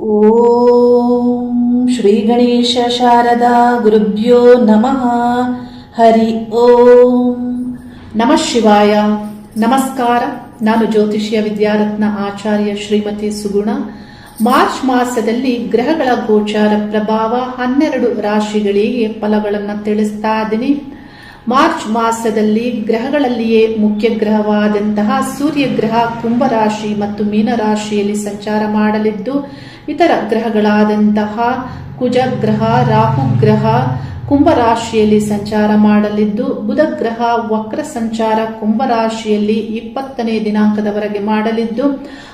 ಓಂ ಶ್ರೀ ಗಣೇಶ ಶಾರದಾ ಗುರುಭ್ಯೋ ನಮಃ. ಹರಿ ಓಂ. ನಮಃ ಶಿವಾಯ. ನಮಸ್ಕಾರ. ನಾನು ಜ್ಯೋತಿಷ್ಯ ವಿದ್ಯಾರತ್ನ ಆಚಾರ್ಯ ಶ್ರೀಮತಿ ಸುಗುಣ. ಮಾರ್ಚ್ ಮಾಸದಲ್ಲಿ ಗ್ರಹಗಳ ಗೋಚಾರ ಪ್ರಭಾವ ಹನ್ನೆರಡು ರಾಶಿಗಳಿಗೆ ಫಲಗಳನ್ನು ತಿಳಿಸ್ತಾ ಇದ್ದೀನಿ. ಮಾರ್ಚ್ ಮಾಸದಲ್ಲಿ ಗ್ರಹಗಳಲ್ಲಿಯೇ ಮುಖ್ಯ ಗ್ರಹವಾದಂತಹ ಸೂರ್ಯ ಗ್ರಹ ಕುಂಭರಾಶಿ ಮತ್ತು ಮೀನರಾಶಿಯಲ್ಲಿ ಸಂಚಾರ ಮಾಡಲಿದ್ದು ಇತರ ಗ್ರಹಗಳಾದಂತಹ ಕುಜಗ್ರಹ, ರಾಹುಗ್ರಹ ರಾಹು ಗ್ರಹ ಕುಂಭರಾಶಿಯಲ್ಲಿ ಸಂಚಾರ ಮಾಡಲಿದ್ದು, ಬುಧಗ್ರಹ ವಕ್ರ ಸಂಚಾರ ಕುಂಭರಾಶಿಯಲ್ಲಿ ಇಪ್ಪತ್ತನೇ ದಿನಾಂಕದವರೆಗೆ ಮಾಡಲಿದ್ದು,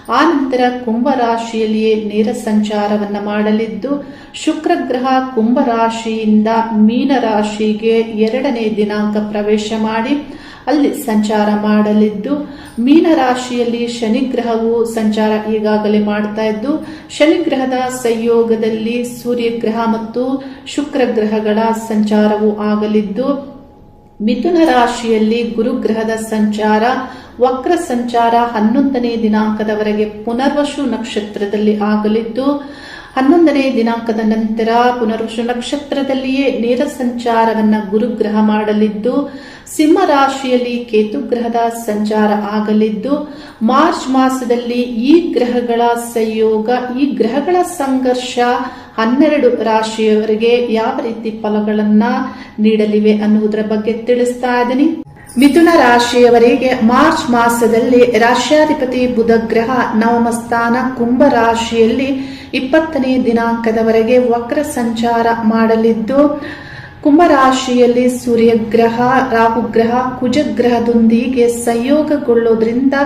ಆ ನಂತರ ಕುಂಭರಾಶಿಯಲ್ಲಿಯೇ ನೇರ ಸಂಚಾರವನ್ನು ಮಾಡಲಿದ್ದು, ಶುಕ್ರಗ್ರಹ ಕುಂಭರಾಶಿಯಿಂದ ಮೀನರಾಶಿಗೆ ಎರಡನೇ ದಿನಾಂಕ ಪ್ರವೇಶ ಮಾಡಿ ಅಲ್ಲಿ ಸಂಚಾರ ಮಾಡಲಿದ್ದು. ಮೀನರಾಶಿಯಲ್ಲಿ ಶನಿಗ್ರಹವು ಸಂಚಾರ ಈಗಾಗಲೇ ಮಾಡ್ತಾ ಇದ್ದು, ಶನಿಗ್ರಹದ ಸಂಯೋಗದಲ್ಲಿ ಸೂರ್ಯಗ್ರಹ ಮತ್ತು ಶುಕ್ರ ಗ್ರಹಗಳ ಸಂಚಾರವು ಆಗಲಿದ್ದು, ಮಿಥುನ ರಾಶಿಯಲ್ಲಿ ಗುರುಗ್ರಹದ ಸಂಚಾರ, ವಕ್ರ ಸಂಚಾರ ಹನ್ನೊಂದನೇ ದಿನಾಂಕದವರೆಗೆ ಪುನರ್ವಶು ನಕ್ಷತ್ರದಲ್ಲಿ ಆಗಲಿದ್ದು ಹನ್ನೊಂದನೇ ದಿನಾಂಕದ ನಂತರ ಪುನರ್ವಶ ನಕ್ಷತ್ರದಲ್ಲಿಯೇ ನೇರ ಸಂಚಾರವನ್ನ ಗುರುಗ್ರಹ ಮಾಡಲಿದ್ದು, ಸಿಂಹ ರಾಶಿಯಲ್ಲಿ ಕೇತು ಗ್ರಹದ ಸಂಚಾರ ಆಗಲಿದ್ದು, ಮಾರ್ಚ್ ಮಾಸದಲ್ಲಿ ಈ ಗ್ರಹಗಳ ಸಂಯೋಗ, ಈ ಗ್ರಹಗಳ ಸಂಘರ್ಷ ಹನ್ನೆರಡು ರಾಶಿಯವರಿಗೆ ಯಾವ ರೀತಿ ಫಲಗಳನ್ನ ನೀಡಲಿವೆ ಅನ್ನುವುದರ ಬಗ್ಗೆ ತಿಳಿಸ್ತಾ ಇದ್ದೀನಿ. ಮಿಥುನ ರಾಶಿಯವರಿಗೆ ಮಾರ್ಚ್ ಮಾಸದಲ್ಲಿ ರಾಶ್ಯಾಧಿಪತಿ ಬುಧ ಗ್ರಹ ನವಮ ಸ್ಥಾನ ಕುಂಭ ರಾಶಿಯಲ್ಲಿ ಇಪ್ಪತ್ತನೇ ದಿನಾಂಕದವರೆಗೆ ವಕ್ರ ಸಂಚಾರ ಮಾಡಲಿದ್ದು ಕುಂಭರಾಶಿಯಲ್ಲಿ ಸೂರ್ಯಗ್ರಹ, ರಾಹುಗ್ರಹ, ಕುಜಗ್ರಹದೊಂದಿಗೆ ಸಂಯೋಗಗೊಳ್ಳೋದ್ರಿಂದ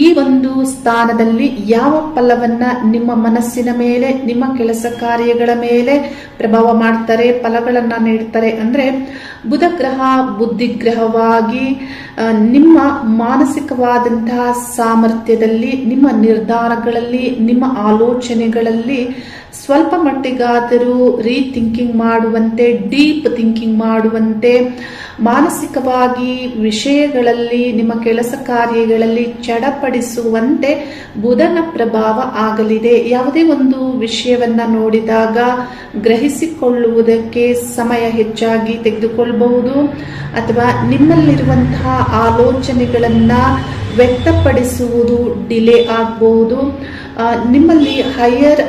ಈ ಒಂದು ಸ್ಥಾನದಲ್ಲಿ ಯಾವ ಫಲವನ್ನ ನಿಮ್ಮ ಮನಸ್ಸಿನ ಮೇಲೆ, ನಿಮ್ಮ ಕೆಲಸ ಕಾರ್ಯಗಳ ಮೇಲೆ ಪ್ರಭಾವ ಮಾಡ್ತಾರೆ, ಫಲಗಳನ್ನ ನೀಡ್ತಾರೆ ಅಂದ್ರೆ ಬುಧ ಗ್ರಹ ಬುದ್ಧಿಗ್ರಹವಾಗಿ ನಿಮ್ಮ ಮಾನಸಿಕವಾದಂತಹ ಸಾಮರ್ಥ್ಯದಲ್ಲಿ, ನಿಮ್ಮ ನಿರ್ಧಾರಗಳಲ್ಲಿ, ನಿಮ್ಮ ಆಲೋಚನೆಗಳಲ್ಲಿ ಸ್ವಲ್ಪ ಮಟ್ಟಿಗಾದರೂ ರೀಥಿಂಕಿಂಗ್ ಮಾಡುವಂತೆ ಡೀಪ್ ಥಿಂಕಿಂಗ್ ಮಾಡುವಂತೆ, ಮಾನಸಿಕವಾಗಿ ವಿಷಯಗಳಲ್ಲಿ, ನಿಮ್ಮ ಕೆಲಸ ಕಾರ್ಯಗಳಲ್ಲಿ ಚಡಪಡಿಸುವಂತೆ ಬುಧನ ಪ್ರಭಾವ ಆಗಲಿದೆ. ಯಾವುದೇ ಒಂದು ವಿಷಯವನ್ನ ನೋಡಿದಾಗ ಗ್ರಹಿಸಿಕೊಳ್ಳುವುದಕ್ಕೆ ಸಮಯ ಹೆಚ್ಚಾಗಿ ತೆಗೆದುಕೊಳ್ಳಬಹುದು ಅಥವಾ ನಿಮ್ಮಲ್ಲಿರುವಂತಹ ಆಲೋಚನೆಗಳನ್ನ ವ್ಯಕ್ತಪಡಿಸುವುದು ಡಿಲೇ ಆಗಬಹುದು. ನಿಮ್ಮಲ್ಲಿ ಹೈಯರ್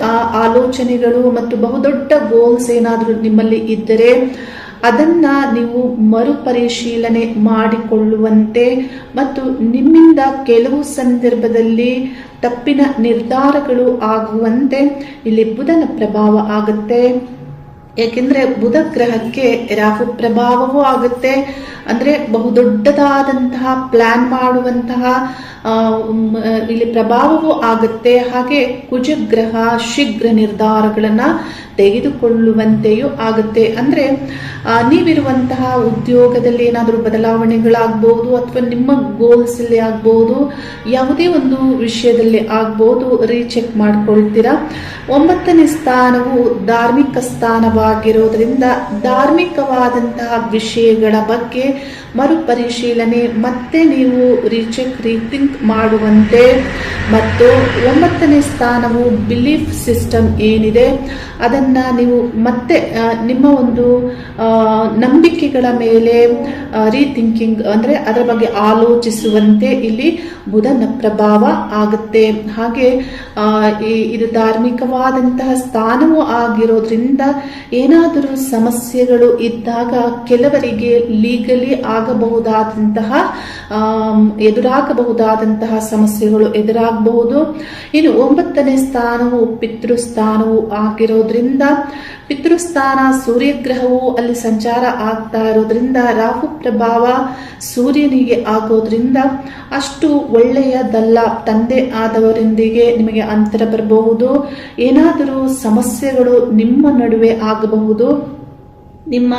ಆಲೋಚನೆಗಳು ಮತ್ತು ಬಹುದೊಡ್ಡ ಗೋಲ್ಸ್ ಏನಾದರೂ ನಿಮ್ಮಲ್ಲಿ ಇದ್ದರೆ ಅದನ್ನ ನೀವು ಮರುಪರಿಶೀಲನೆ ಮಾಡಿಕೊಳ್ಳುವಂತೆ ಮತ್ತು ನಿಮ್ಮಿಂದ ಕೆಲವು ಸಂದರ್ಭದಲ್ಲಿ ತಪ್ಪಿನ ನಿರ್ಧಾರಗಳು ಆಗುವಂತೆ ಇಲ್ಲಿ ಬುಧನ ಪ್ರಭಾವ ಆಗುತ್ತೆ. ಏಕೆಂದರೆ ಬುಧ ಗ್ರಹಕ್ಕೆ ರಾಹು ಪ್ರಭಾವವೂ ಆಗುತ್ತೆ. ಅಂದ್ರೆ ಬಹುದೊಡ್ಡದಾದಂತಹ ಪ್ಲಾನ್ ಮಾಡುವಂತಹ ಇಲ್ಲಿ ಪ್ರಭಾವವೂ ಆಗುತ್ತೆ. ಹಾಗೆ ಕುಜಗ್ರಹ, ಶೀಘ್ರ ನಿರ್ಧಾರಗಳನ್ನ ತೆಗೆದುಕೊಳ್ಳುವಂತೆಯೂ ಆಗುತ್ತೆ. ಅಂದ್ರೆ ನೀವಿರುವಂತಹ ಉದ್ಯೋಗದಲ್ಲಿ ಏನಾದರೂ ಬದಲಾವಣೆಗಳಾಗಬಹುದು ಅಥವಾ ನಿಮ್ಮ ಗೋಲ್ಸ್ ಅಲ್ಲಿ ಆಗ್ಬಹುದು ಯಾವುದೇ ಒಂದು ವಿಷಯದಲ್ಲಿ ಆಗ್ಬಹುದು ರೀಚೆಕ್ ಮಾಡ್ಕೊಳ್ತೀರಾ? ಒಂಬತ್ತನೇ ಸ್ಥಾನವು ಧಾರ್ಮಿಕ ಸ್ಥಾನವಾಗಿರೋದ್ರಿಂದ ಧಾರ್ಮಿಕವಾದಂತಹ ವಿಷಯಗಳ ಬಗ್ಗೆ ಮರುಪರಿಶೀಲನೆ, ಮತ್ತೆ ನೀವು ರೀಚೆಕ್ ರೀಥಿಂಕ್ ಮಾಡುವಂತೆ. ಮತ್ತು ಒಂಬತ್ತನೇ ಸ್ಥಾನವು ಬಿಲೀಫ್ ಸಿಸ್ಟಮ್ ಏನಿದೆ, ಅದನ್ನ ನೀವು ಮತ್ತೆ ನಿಮ್ಮ ಒಂದು ನಂಬಿಕೆಗಳ ಮೇಲೆ ರೀಥಿಂಕಿಂಗ್ ಅಂದ್ರೆ ಅದರ ಬಗ್ಗೆ ಆಲೋಚಿಸುವಂತೆ ಇಲ್ಲಿ ಬುಧನ ಪ್ರಭಾವ ಆಗುತ್ತೆ. ಹಾಗೆ ಇದು ಧಾರ್ಮಿಕವಾದಂತಹ ಸ್ಥಾನವೂ ಆಗಿರೋದ್ರಿಂದ ಏನಾದರೂ ಸಮಸ್ಯೆಗಳು ಇದ್ದಾಗ ಕೆಲವರಿಗೆ ಲೀಗಲಿ ಆಗಬಹುದಾದಂತಹ ಎದುರಾಗಬಹುದಾದಂತಹ ಸಮಸ್ಯೆಗಳು ಎದುರಾಗಬಹುದು. ಇನ್ನು ಒಂಬತ್ತನೇ ಸ್ಥಾನವು ಪಿತೃಸ್ಥಾನವು ಆಗಿರೋದ್ರಿಂದ ಪಿತೃಸ್ಥಾನ ಸೂರ್ಯಗ್ರಹವು ಅಲ್ಲಿ ಸಂಚಾರ ಆಗ್ತಾ ಇರೋದ್ರಿಂದ ರಾಹು ಪ್ರಭಾವ ಸೂರ್ಯನಿಗೆ ಆಗೋದ್ರಿಂದ ಅಷ್ಟು ಒಳ್ಳೆಯದಲ್ಲ. ತಂದೆ ಆದವರೊಂದಿಗೆ ನಿಮಗೆ ಅಂತರ ಬರಬಹುದು. ಏನಾದರೂ ಸಮಸ್ಯೆಗಳು ನಿಮ್ಮ ನಡುವೆ ಆಗಬಹುದು. ನಿಮ್ಮ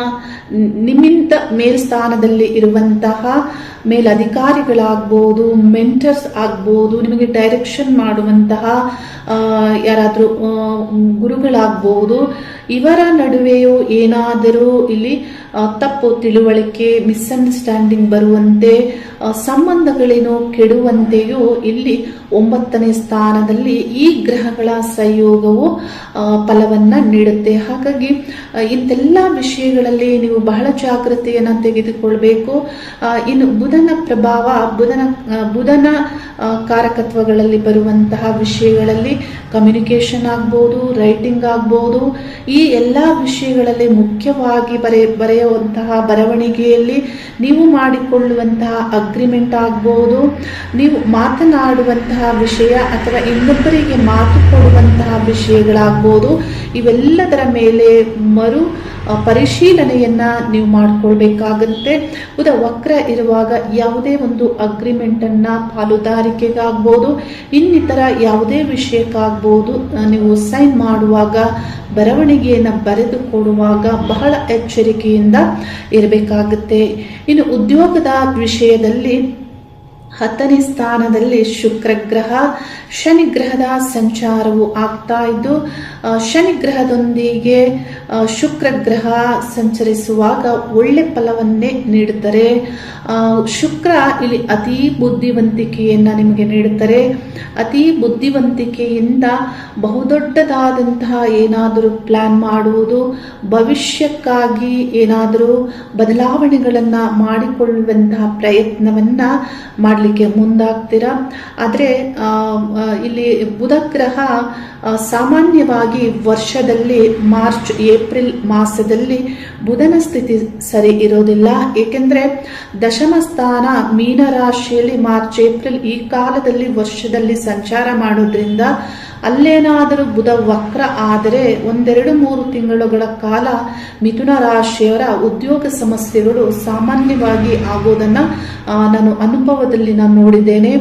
ನಿಮ್ಮಿಂದ ಮೇಲ್ಸ್ಥಾನದಲ್ಲಿ ಇರುವಂತಹ ಮೇಲಧಿಕಾರಿಗಳಾಗ್ಬೋದು ಮೆಂಟರ್ಸ್ ಆಗ್ಬೋದು, ನಿಮಗೆ ಡೈರೆಕ್ಷನ್ ಮಾಡುವಂತಹ ಯಾರಾದರೂ ಗುರುಗಳಾಗಬಹುದು ಇವರ ನಡುವೆಯೂ ಏನಾದರೂ ಇಲ್ಲಿ ತಪ್ಪು ತಿಳುವಳಿಕೆ ಮಿಸ್ಅಂಡರ್ಸ್ಟ್ಯಾಂಡಿಂಗ್ ಬರುವಂತೆ ಸಂಬಂಧಗಳೇನೋ ಕೆಡುವಂತೆಯೂ ಇಲ್ಲಿ ಒಂಬತ್ತನೇ ಸ್ಥಾನದಲ್ಲಿ ಈ ಗ್ರಹಗಳ ಸಂಯೋಗವು ಫಲವನ್ನ ನೀಡುತ್ತೆ. ಹಾಗಾಗಿ ಇಂತೆಲ್ಲ ವಿಷಯಗಳಲ್ಲಿ ನೀವು ಬಹಳ ಜಾಗ್ರತೆಯನ್ನು ತೆಗೆದುಕೊಳ್ಬೇಕು. ಇನ್ನು ಬುಧನ ಪ್ರಭಾವ, ಬುಧನ ಬುಧನ ಕಾರಕತ್ವಗಳಲ್ಲಿ ಬರುವಂತಹ ವಿಷಯಗಳಲ್ಲಿ ಕಮ್ಯುನಿಕೇಷನ್ ಆಗ್ಬೋದು ರೈಟಿಂಗ್ ಆಗ್ಬೋದು, ಈ ಎಲ್ಲ ವಿಷಯಗಳಲ್ಲಿ ಮುಖ್ಯವಾಗಿ ಬರೆ, ಬರೆಯುವಂತಹ ಬರವಣಿಗೆಯಲ್ಲಿ ನೀವು ಮಾಡಿಕೊಳ್ಳುವಂತಹ ಅಗ್ರಿಮೆಂಟ್ ಆಗ್ಬೋದು, ನೀವು ಮಾತನಾಡುವಂತಹ ವಿಷಯ ಅಥವಾ ಇನ್ನೊಬ್ಬರಿಗೆ ಮಾತು ಕೊಡುವಂತಹ ವಿಷಯಗಳಾಗ್ಬೋದು, ಇವೆಲ್ಲದರ ಮೇಲೆ ಮರು ಪರಿಶೀಲನೆಯನ್ನ ನೀವು ಮಾಡಿಕೊಳ್ಬೇಕಾಗತ್ತೆ. ಉದ ವಕ್ರ ಇರುವಾಗ ಯಾವುದೇ ಒಂದು ಅಗ್ರಿಮೆಂಟ್ ಅನ್ನ ಪಾಲುದಾರಿಕೆಗಾಗ್ಬೋದು, ಇನ್ನಿತರ ಯಾವುದೇ ವಿಷಯಕ್ಕಾಗ್ಬೋದು ನೀವು ಸೈನ್ ಮಾಡುವಾಗ, ಬರವಣಿಗೆಯನ್ನು ಬರೆದುಕೊಡುವಾಗ ಬಹಳ ಎಚ್ಚರಿಕೆಯಿಂದ ಇರಬೇಕಾಗುತ್ತೆ. ಇನ್ನು ಉದ್ಯೋಗದ ವಿಷಯದಲ್ಲಿ ಹತ್ತನೇ ಸ್ಥಾನದಲ್ಲಿ ಶುಕ್ರ ಗ್ರಹ ಶನಿ ಗ್ರಹದ ಸಂಚಾರವು ಆಗ್ತಾ ಇದ್ದು ಶನಿ ಗ್ರಹದೊಂದಿಗೆ ಶುಕ್ರ ಗ್ರಹ ಸಂಚರಿಸುವಾಗ ಒಳ್ಳೆ ಫಲವನ್ನೇ ನೀಡುತ್ತಾರೆ ಶುಕ್ರ ಇಲ್ಲಿ ಅತಿ ಬುದ್ಧಿವಂತಿಕೆಯನ್ನ ನಿಮಗೆ ನೀಡುತ್ತಾರೆ ಅತಿ ಬುದ್ಧಿವಂತಿಕೆಯಿಂದ ಬಹುದೊಡ್ಡದಾದಂತಹ ಏನಾದರೂ ಪ್ಲಾನ್ ಮಾಡುವುದು, ಭವಿಷ್ಯಕ್ಕಾಗಿ ಏನಾದರೂ ಬದಲಾವಣೆಗಳನ್ನು ಮಾಡಿಕೊಳ್ಳುವಂತಹ ಪ್ರಯತ್ನವನ್ನ ಮಾಡಲಿಕ್ಕೆ ಮುಂದಾಗ್ತೀರಾ? ಆದರೆ ಇಲ್ಲಿ ಬುಧ ಗ್ರಹ ಸಾಮಾನ್ಯವಾಗಿ ವರ್ಷದಲ್ಲಿ ಮಾರ್ಚ್, ಏಪ್ರಿಲ್ ಮಾಸದಲ್ಲಿ ಬುಧನ ಸ್ಥಿತಿ ಸರಿ ಇರೋದಿಲ್ಲ. ಏಕೆಂದರೆ ದಶಮ ಸ್ಥಾನ ಮೀನರಾಶಿಯಲ್ಲಿ ಮಾರ್ಚ್, ಏಪ್ರಿಲ್ ಈ ಕಾಲದಲ್ಲಿ ವರ್ಷದಲ್ಲಿ ಸಂಚಾರ ಮಾಡೋದ್ರಿಂದ ಅಲ್ಲೇನಾದರೂ ಬುಧ ವಕ್ರ ಆದರೆ ಒಂದೆರಡು ಮೂರು ತಿಂಗಳುಗಳ ಕಾಲ ಮಿಥುನ ರಾಶಿಯವರ ಉದ್ಯೋಗ ಸಮಸ್ಯೆಗಳು ಸಾಮಾನ್ಯವಾಗಿ ಆಗೋದನ್ನ ನಾನು ಅನುಭವದಲ್ಲಿ ನಾನು ನೋಡಿದ್ದೇನೆ.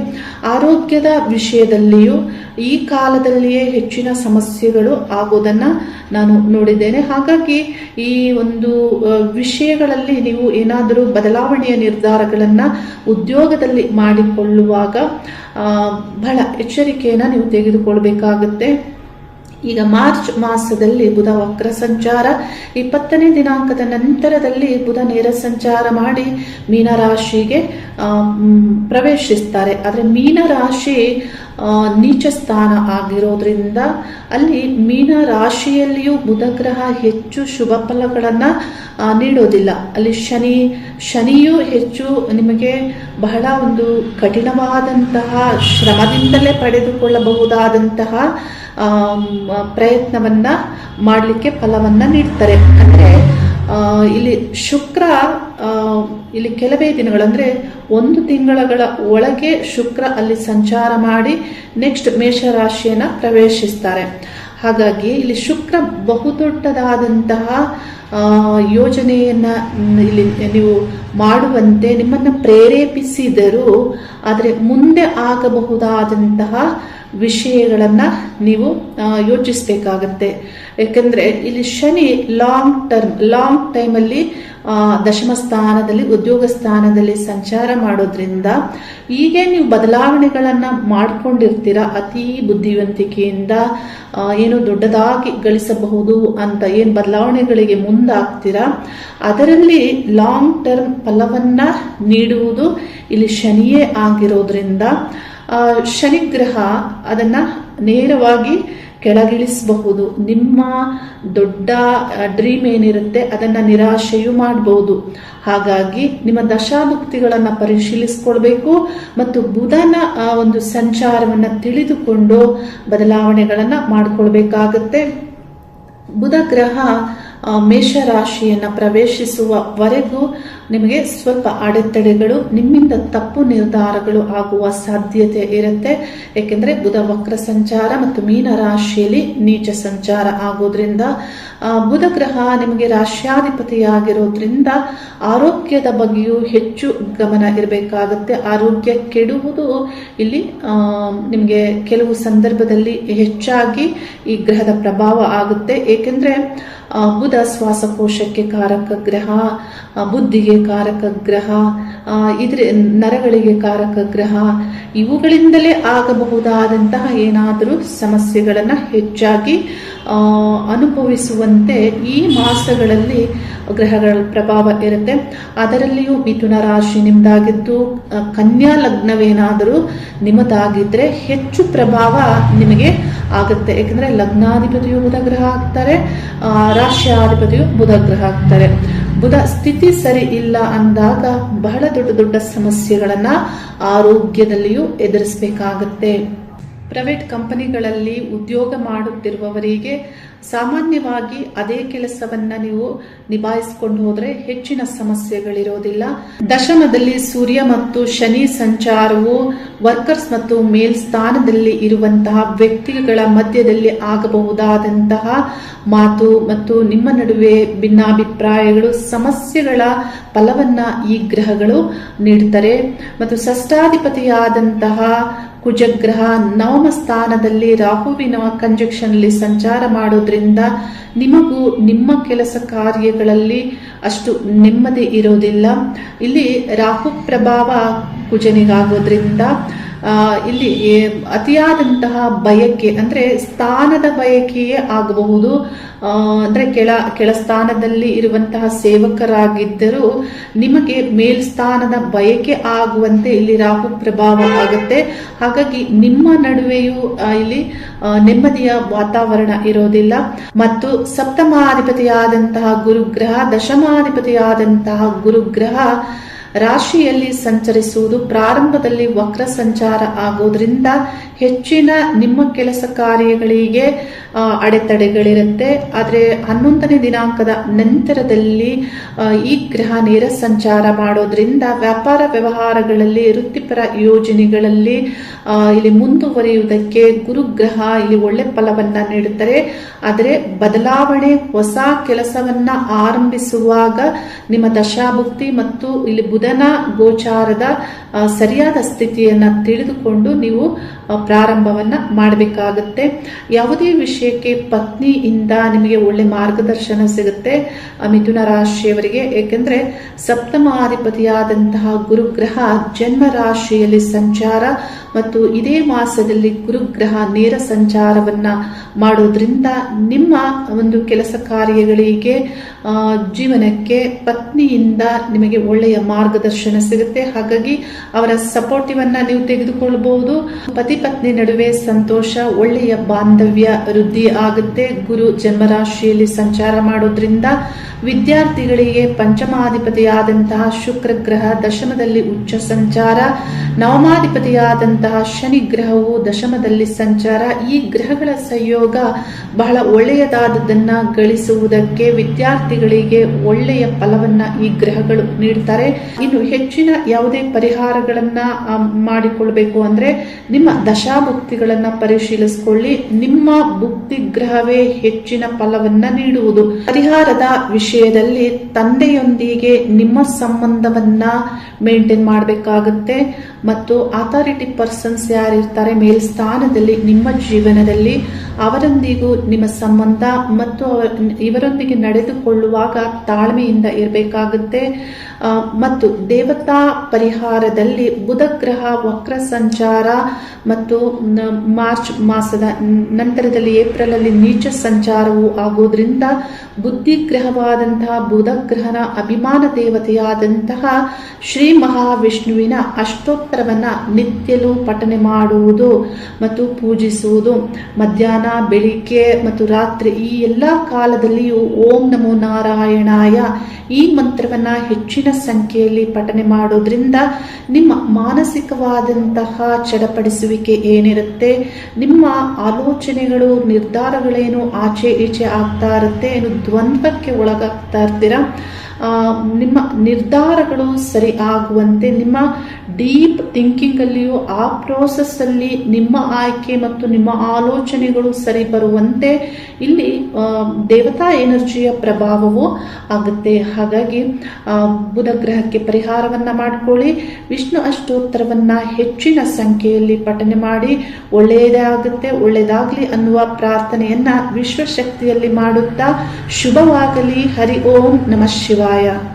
ಆರೋಗ್ಯದ ವಿಷಯದಲ್ಲಿಯೂ ಈ ಕಾಲದಲ್ಲಿಯೇ ಹೆಚ್ಚಿನ ಸಮಸ್ಯೆಗಳು ಆಗೋದನ್ನು ನಾನು ನೋಡಿದ್ದೇನೆ. ಹಾಗಾಗಿ ಈ ಒಂದು ವಿಷಯಗಳಲ್ಲಿ ನೀವು ಏನಾದರೂ ಬದಲಾವಣೆಯ ನಿರ್ಧಾರಗಳನ್ನು ಉದ್ಯೋಗದಲ್ಲಿ ಮಾಡಿಕೊಳ್ಳುವಾಗ ಬಹಳ ಎಚ್ಚರಿಕೆಯನ್ನು ನೀವು ತೆಗೆದುಕೊಳ್ಬೇಕಾಗುತ್ತೆ. ಈಗ ಮಾರ್ಚ್ ಮಾಸದಲ್ಲಿ ಬುಧ ವಕ್ರ ಸಂಚಾರ. ಇಪ್ಪತ್ತನೇ ದಿನಾಂಕದ ನಂತರದಲ್ಲಿ ಬುಧ ನೇರ ಸಂಚಾರ ಮಾಡಿ ಮೀನರಾಶಿಗೆ ಪ್ರವೇಶಿಸ್ತಾರೆ. ಆದರೆ ಮೀನರಾಶಿ ನೀಚ ಸ್ಥಾನ ಆಗಿರೋದ್ರಿಂದ ಅಲ್ಲಿ ಮೀನ ರಾಶಿಯಲ್ಲಿಯೂ ಬುಧ ಗ್ರಹ ಹೆಚ್ಚು ಶುಭ ಫಲಗಳನ್ನು ನೀಡೋದಿಲ್ಲ. ಅಲ್ಲಿ ಶನಿ, ಶನಿಯು ಹೆಚ್ಚು ನಿಮಗೆ ಬಹಳ ಒಂದು ಕಠಿಣವಾದಂತಹ ಶ್ರಮದಿಂದಲೇ ಪಡೆದುಕೊಳ್ಳಬಹುದಾದಂತಹ ಪ್ರಯತ್ನವನ್ನು ಮಾಡಲಿಕ್ಕೆ ಫಲವನ್ನ ನೀಡ್ತಾರೆ. ಅಂದ್ರೆ ಇಲ್ಲಿ ಶುಕ್ರ ಇಲ್ಲಿ ಕೆಲವೇ ದಿನಗಳು ಅಂದ್ರೆ ಒಂದು ತಿಂಗಳಗಳ ಒಳಗೆ ಶುಕ್ರ ಅಲ್ಲಿ ಸಂಚಾರ ಮಾಡಿ ನೆಕ್ಸ್ಟ್ ಮೇಷರಾಶಿಯನ್ನು ಪ್ರವೇಶಿಸ್ತಾರೆ. ಹಾಗಾಗಿ ಇಲ್ಲಿ ಶುಕ್ರ ಬಹುದೊಡ್ಡದಾದಂತಹ ಯೋಜನೆಯನ್ನ ಇಲ್ಲಿ ನೀವು ಮಾಡುವಂತೆ ನಿಮ್ಮನ್ನ ಪ್ರೇರೇಪಿಸಿದರೂ, ಆದರೆ ಮುಂದೆ ಆಗಬಹುದಾದಂತಹ ವಿಷಯಗಳನ್ನ ನೀವು ಯೋಚಿಸಬೇಕಾಗತ್ತೆ. ಯಾಕಂದ್ರೆ ಇಲ್ಲಿ ಶನಿ ಲಾಂಗ್ ಟರ್ಮ್ ಲಾಂಗ್ ಟೈಮಲ್ಲಿ ದಶಮ ಸ್ಥಾನದಲ್ಲಿ, ಉದ್ಯೋಗ ಸ್ಥಾನದಲ್ಲಿ ಸಂಚಾರ ಮಾಡೋದ್ರಿಂದ ಹೀಗೆ ನೀವು ಬದಲಾವಣೆಗಳನ್ನು ಮಾಡಿಕೊಂಡಿರ್ತೀರ ಅತಿ ಬುದ್ಧಿವಂತಿಕೆಯಿಂದ ಏನು ದೊಡ್ಡದಾಗಿ ಗಳಿಸಬಹುದು ಅಂತ ಏನು ಬದಲಾವಣೆಗಳಿಗೆ ಮುಂದಾಗ್ತೀರಾ, ಅದರಲ್ಲಿ ಲಾಂಗ್ ಟರ್ಮ್ ಫಲವನ್ನ ನೀಡುವುದು ಇಲ್ಲಿ ಶನಿಯೇ ಆಗಿರೋದ್ರಿಂದ ಶನಿಗ್ರಹ ಅದನ್ನ ನೇರವಾಗಿ ಕೆಳಗಿಳಿಸಬಹುದು. ನಿಮ್ಮ ದೊಡ್ಡ ಡ್ರೀಮ್ ಏನಿರುತ್ತೆ ಅದನ್ನ ನಿರಾಶೆಯು ಮಾಡಬಹುದು. ಹಾಗಾಗಿ ನಿಮ್ಮ ದಶಾಭುಕ್ತಿಗಳನ್ನ ಪರಿಶೀಲಿಸಿಕೊಳ್ಬೇಕು ಮತ್ತು ಬುಧನ ಆ ಒಂದು ಸಂಚಾರವನ್ನ ತಿಳಿದುಕೊಂಡು ಬದಲಾವಣೆಗಳನ್ನ ಮಾಡಿಕೊಳ್ಬೇಕಾಗತ್ತೆ. ಬುಧ ಗ್ರಹ ಮೇಷರಾಶಿಯನ್ನು ಪ್ರವೇಶಿಸುವವರೆಗೂ ನಿಮಗೆ ಸ್ವಲ್ಪ ಅಡೆತಡೆಗಳು, ನಿಮ್ಮಿಂದ ತಪ್ಪು ನಿರ್ಧಾರಗಳು ಆಗುವ ಸಾಧ್ಯತೆ ಇರುತ್ತೆ. ಏಕೆಂದರೆ ಬುಧ ವಕ್ರ ಸಂಚಾರ ಮತ್ತು ಮೀನ ರಾಶಿಯಲ್ಲಿ ನೀಚ ಸಂಚಾರ ಆಗೋದ್ರಿಂದ ಬುಧ ಗ್ರಹ ನಿಮಗೆ ರಾಶ್ಯಾಧಿಪತಿಯಾಗಿರೋದ್ರಿಂದ ಆರೋಗ್ಯದ ಬಗ್ಗೆಯೂ ಹೆಚ್ಚು ಗಮನ ಇರಬೇಕಾಗುತ್ತೆ. ಆರೋಗ್ಯ ಕೆಡುವುದು ಇಲ್ಲಿ ನಿಮಗೆ ಕೆಲವು ಸಂದರ್ಭದಲ್ಲಿ ಹೆಚ್ಚಾಗಿ ಈ ಗ್ರಹದ ಪ್ರಭಾವ ಆಗುತ್ತೆ. ಏಕೆಂದ್ರೆ ಬುಧ ಶ್ವಾಸಕೋಶಕ್ಕೆ ಕಾರಕ ಗ್ರಹ ಬುದ್ಧಿಗೆ ಕಾರಕ ಗ್ರಹ ಇದ್ರ ನರಗಳಿಗೆ ಕಾರಕ ಗ್ರಹ, ಇವುಗಳಿಂದಲೇ ಆಗಬಹುದಾದಂತಹ ಏನಾದರೂ ಸಮಸ್ಯೆಗಳನ್ನು ಹೆಚ್ಚಾಗಿ ಅನುಭವಿಸುವಂತೆ ಈ ಮಾಸಗಳಲ್ಲಿ ಗ್ರಹಗಳ ಪ್ರಭಾವ ಇರುತ್ತೆ. ಅದರಲ್ಲಿಯೂ ಮಿಥುನ ರಾಶಿ ನಿಮ್ದಾಗಿದ್ದು ಆ, ಕನ್ಯಾ ಲಗ್ನವೇನಾದರೂ ನಿಮ್ಮದಾಗಿದ್ರೆ ಹೆಚ್ಚು ಪ್ರಭಾವ ನಿಮಗೆ ಆಗುತ್ತೆ. ಏಕೆಂದರೆ ಲಗ್ನಾಧಿಪತಿಯು ಬುಧ ಗ್ರಹ ಆಗ್ತಾರೆ ರಾಶ್ಯಾಧಿಪತಿಯು ಬುಧ ಗ್ರಹ ಆಗ್ತಾರೆ. ಬುಧ ಸ್ಥಿತಿ ಸರಿ ಇಲ್ಲ ಅಂದಾಗ ಬಹಳ ದೊಡ್ಡ ದೊಡ್ಡ ಸಮಸ್ಯೆಗಳನ್ನ ಆರೋಗ್ಯದಲ್ಲಿಯೂ ಎದುರಿಸಬೇಕಾಗತ್ತೆ. ಪ್ರೈವೇಟ್ ಕಂಪನಿಗಳಲ್ಲಿ ಉದ್ಯೋಗ ಮಾಡುತ್ತಿರುವವರಿಗೆ ಸಾಮಾನ್ಯವಾಗಿ ಅದೇ ಕೆಲಸವನ್ನ ನೀವು ನಿಭಾಯಿಸಿಕೊಂಡು ಹೋದರೆ ಹೆಚ್ಚಿನ ಸಮಸ್ಯೆಗಳಿರೋದಿಲ್ಲ. ದಶಮದಲ್ಲಿ ಸೂರ್ಯ ಮತ್ತು ಶನಿ ಸಂಚಾರವು ವರ್ಕರ್ಸ್ ಮತ್ತು ಮೇಲ್ಸ್ಥಾನದಲ್ಲಿ ಇರುವಂತಹ ವ್ಯಕ್ತಿಗಳ ಮಧ್ಯದಲ್ಲಿ ಆಗಬಹುದಾದಂತಹ ಮಾತು ಮತ್ತು ನಿಮ್ಮ ನಡುವೆ ಭಿನ್ನಾಭಿಪ್ರಾಯಗಳು, ಸಮಸ್ಯೆಗಳ ಫಲವನ್ನ ಈ ಗ್ರಹಗಳು ನೀಡ್ತಾರೆ. ಮತ್ತು ಷಷ್ಟಾಧಿಪತಿಯಾದಂತಹ ಕುಜಗ್ರಹ ನವಮ ಸ್ಥಾನದಲ್ಲಿ ರಾಹುವಿನ ಕಂಜಕ್ಷನ್ ಅಲ್ಲಿ ಸಂಚಾರ ಮಾಡೋದ್ರಿಂದ ನಿಮಗೂ ನಿಮ್ಮ ಕೆಲಸ ಕಾರ್ಯಗಳಲ್ಲಿ ಅಷ್ಟು ನೆಮ್ಮದಿ ಇರೋದಿಲ್ಲ. ಇಲ್ಲಿ ರಾಹು ಪ್ರಭಾವ ಕುಜನಿಗಾಗೋದ್ರಿಂದ ಇಲ್ಲಿ ಅತಿಯಾದಂತಹ ಬಯಕೆ, ಅಂದ್ರೆ ಸ್ಥಾನದ ಬಯಕೆಯೇ ಆಗಬಹುದು. ಅಂದ್ರೆ ಕೆಳ ಕೆಳ ಸ್ಥಾನದಲ್ಲಿ ಇರುವಂತಹ ಸೇವಕರಾಗಿದ್ದರೂ ನಿಮಗೆ ಮೇಲ್ಸ್ಥಾನದ ಬಯಕೆ ಆಗುವಂತೆ ಇಲ್ಲಿ ರಾಹು ಪ್ರಭಾವ ಆಗುತ್ತೆ. ಹಾಗಾಗಿ ನಿಮ್ಮ ನಡುವೆಯೂ ಇಲ್ಲಿ ನೆಮ್ಮದಿಯ ವಾತಾವರಣ ಇರೋದಿಲ್ಲ. ಮತ್ತು ಸಪ್ತಮಾಧಿಪತಿಯಾದಂತಹ ಗುರುಗ್ರಹ, ದಶಮಾಧಿಪತಿಯಾದಂತಹ ಗುರುಗ್ರಹ ರಾಶಿಯಲ್ಲಿ ಸಂಚರಿಸುವುದು ಪ್ರಾರಂಭದಲ್ಲಿ ವಕ್ರ ಸಂಚಾರ ಆಗೋದ್ರಿಂದ ಹೆಚ್ಚಿನ ನಿಮ್ಮ ಕೆಲಸ ಕಾರ್ಯಗಳಿಗೆ ಅಡೆತಡೆಗಳಿರುತ್ತೆ. ಆದರೆ ಹನ್ನೊಂದನೇ ದಿನಾಂಕದ ನಂತರದಲ್ಲಿ ಈ ಗ್ರಹ ನೇರ ಸಂಚಾರ ಮಾಡೋದ್ರಿಂದ ವ್ಯಾಪಾರ ವ್ಯವಹಾರಗಳಲ್ಲಿ, ವೃತ್ತಿಪರ ಯೋಜನೆಗಳಲ್ಲಿ ಇಲ್ಲಿ ಮುಂದುವರಿಯುವುದಕ್ಕೆ ಗುರುಗ್ರಹ ಇಲ್ಲಿ ಒಳ್ಳೆ ಫಲವನ್ನ ನೀಡುತ್ತಾರೆ. ಆದರೆ ಬದಲಾವಣೆ, ಹೊಸ ಕೆಲಸವನ್ನ ಆರಂಭಿಸುವಾಗ ನಿಮ್ಮ ದಶಾಭುಕ್ತಿ ಮತ್ತು ಇಲ್ಲಿ ಬುಧನ ಗೋಚಾರದ ಸರಿಯಾದ ಸ್ಥಿತಿಯನ್ನು ತಿಳಿದುಕೊಂಡು ನೀವು ಪ್ರಾರಂಭವನ್ನು ಮಾಡಬೇಕಾಗುತ್ತೆ. ಯಾವುದೇ ವಿಷಯಕ್ಕೆ ಪತ್ನಿಯಿಂದ ನಿಮಗೆ ಒಳ್ಳೆ ಮಾರ್ಗದರ್ಶನ ಸಿಗುತ್ತೆ ಮಿಥುನ ರಾಶಿಯವರಿಗೆ. ಏಕೆಂದರೆ ಸಪ್ತಮಾಧಿಪತಿಯಾದಂತಹ ಗುರುಗ್ರಹ ಜನ್ಮ ರಾಶಿಯಲ್ಲಿ ಸಂಚಾರ ಮತ್ತು ಇದೇ ಮಾಸದಲ್ಲಿ ಗುರುಗ್ರಹ ನೇರ ಸಂಚಾರವನ್ನ ಮಾಡೋದ್ರಿಂದ ನಿಮ್ಮ ಒಂದು ಕೆಲಸ ಕಾರ್ಯಗಳಿಗೆ ಜೀವನಕ್ಕೆ ಪತ್ನಿಯಿಂದ ನಿಮಗೆ ಒಳ್ಳೆಯ ಮಾರ್ಗದರ್ಶನ ಸಿಗುತ್ತೆ. ಹಾಗಾಗಿ ಅವರ ಸಪೋರ್ಟಿವ್ ಅನ್ನ ನೀವು ತೆಗೆದುಕೊಳ್ಳಬಹುದು ಪತಿ ಪತ್ನಿ ನಡುವೆ ಸಂತೋಷ, ಒಳ್ಳೆಯ ಬಾಂಧವ್ಯ, ವೃದ್ಧಿ ಆಗುತ್ತೆ. ಗುರು ಜನ್ಮರಾಶಿಯಲ್ಲಿ ಸಂಚಾರ ಮಾಡೋದ್ರಿಂದ ವಿದ್ಯಾರ್ಥಿಗಳಿಗೆ ಪಂಚಮಾಧಿಪತಿಯಾದಂತಹ ಶುಕ್ರ ಗ್ರಹ, ದಶಮದಲ್ಲಿ ಉಚ್ಚ ಸಂಚಾರ, ನವಮಾಧಿಪತಿಯಾದಂತಹ ಶನಿ ಗ್ರಹವು ದಶಮದಲ್ಲಿ ಸಂಚಾರ. ಈ ಗ್ರಹಗಳ ಸಂಯೋಗ ಬಹಳ ಒಳ್ಳೆಯದಾದದನ್ನ ಗಳಿಸುವುದಕ್ಕೆ ವಿದ್ಯಾರ್ಥಿಗಳಿಗೆ ಒಳ್ಳೆಯ ಫಲವನ್ನ ಈ ಗ್ರಹಗಳು ನೀಡ್ತಾರೆ. ಇನ್ನು ಹೆಚ್ಚಿನ ಯಾವುದೇ ಪರಿಹಾರಗಳನ್ನು ಮಾಡಿಕೊಳ್ಬೇಕು ಅಂದ್ರೆ ನಿಮ್ಮ ದಶಾಭುಕ್ತಿಗಳನ್ನು ಪರಿಶೀಲಿಸಿಕೊಳ್ಳಿ. ನಿಮ್ಮ ಭುಕ್ತಿ ಗ್ರಹವೇ ಹೆಚ್ಚಿನ ಫಲವನ್ನು ನೀಡುವುದು. ಪರಿಹಾರದ ವಿಷಯದಲ್ಲಿ ತಂದೆಯೊಂದಿಗೆ ನಿಮ್ಮ ಸಂಬಂಧವನ್ನ ಮೇಂಟೈನ್ ಮಾಡಬೇಕಾಗುತ್ತೆ. ಮತ್ತು ಅಥಾರಿಟಿ ಪರ್ಸನ್ಸ್ ಯಾರಿರ್ತಾರೆ ಮೇಲ್ಸ್ಥಾನದಲ್ಲಿ ನಿಮ್ಮ ಜೀವನದಲ್ಲಿ ಅವರೊಂದಿಗೂ ನಿಮ್ಮ ಸಂಬಂಧ ಮತ್ತು ಇವರೊಂದಿಗೆ ನಡೆದುಕೊಳ್ಳುವಾಗ ತಾಳ್ಮೆಯಿಂದ ಇರಬೇಕಾಗುತ್ತೆ. ಮತ್ತು ದೇವತಾ ಪರಿಹಾರದಲ್ಲಿ ಬುಧ ಗ್ರಹ ವಕ್ರ ಸಂಚಾರ ಮತ್ತು ಮಾರ್ಚ್ ಮಾಸದ ನಂತರದಲ್ಲಿ ಏಪ್ರಿಲ್ ಅಲ್ಲಿ ನೀಚ ಸಂಚಾರವು ಆಗೋದ್ರಿಂದ ಬುದ್ಧಿ ಬುಧಗ್ರಹನ ಬುಧ ಗ್ರಹನ ಅಭಿಮಾನ ದೇವತೆಯಾದಂತಹ ಶ್ರೀ ಮಹಾವಿಷ್ಣುವಿನ ಅಷ್ಟೋತ್ತರವನ್ನು ನಿತ್ಯಲೂ ಪಠನೆ ಮಾಡುವುದು ಮತ್ತು ಪೂಜಿಸುವುದು. ಮಧ್ಯಾಹ್ನ, ಬೆಳಿಗ್ಗೆ ಮತ್ತು ರಾತ್ರಿ ಈ ಎಲ್ಲ ಕಾಲದಲ್ಲಿಯೂ ಓಂ ನಮೋ ನಾರಾಯಣಾಯ ಈ ಮಂತ್ರವನ್ನ ಹೆಚ್ಚಿನ ಸಂಖ್ಯೆಯಲ್ಲಿ ಪಠನೆ ಮಾಡೋದ್ರಿಂದ ನಿಮ್ಮ ಮಾನಸಿಕವಾದಂತಹ ಚಡಪಡಿಸುವಿಕೆ ಏನಿರುತ್ತೆ? ನಿಮ್ಮ ಆಲೋಚನೆಗಳು, ನಿರ್ಧಾರಗಳೇನು ಆಚೆ ಈಚೆ ಆಗ್ತಾ ಇರುತ್ತೆ? ಏನು ದ್ವಂದ್ವಕ್ಕೆ ಒಳಗಾಗ್ತಾ ಇರ್ತೀರಾ? ನಿಮ್ಮ ನಿರ್ಧಾರಗಳು ಸರಿ ಆಗುವಂತೆ, ನಿಮ್ಮ ಡೀಪ್ ಥಿಂಕಿಂಗ್ ಅಲ್ಲಿಯೂ ಆ ಪ್ರೋಸೆಸ್ ಅಲ್ಲಿ ನಿಮ್ಮ ಆಯ್ಕೆ ಮತ್ತು ನಿಮ್ಮ ಆಲೋಚನೆಗಳು ಸರಿ ಬರುವಂತೆ, ಇಲ್ಲಿ ದೇವತಾ ಎನರ್ಜಿಯ ಪ್ರಭಾವವು ಆಗುತ್ತೆ. ಹಾಗಾಗಿ ಬುಧ ಗ್ರಹಕ್ಕೆ ಪರಿಹಾರವನ್ನ ಮಾಡಿಕೊಳ್ಳಿ, ವಿಷ್ಣು ಅಷ್ಟೋತ್ತರವನ್ನ ಹೆಚ್ಚಿನ ಸಂಖ್ಯೆಯಲ್ಲಿ ಪಠನೆ ಮಾಡಿ, ಒಳ್ಳೆಯದೇ ಆಗುತ್ತೆ ಒಳ್ಳೆಯದಾಗಲಿ ಅನ್ನುವ ಪ್ರಾರ್ಥನೆಯನ್ನ ವಿಶ್ವಶಕ್ತಿಯಲ್ಲಿ ಮಾಡುತ್ತಾ, ಶುಭವಾಗಲಿ, ಹರಿ ಓಂ ನಮಃ ಶಿವಾಯ. Yeah.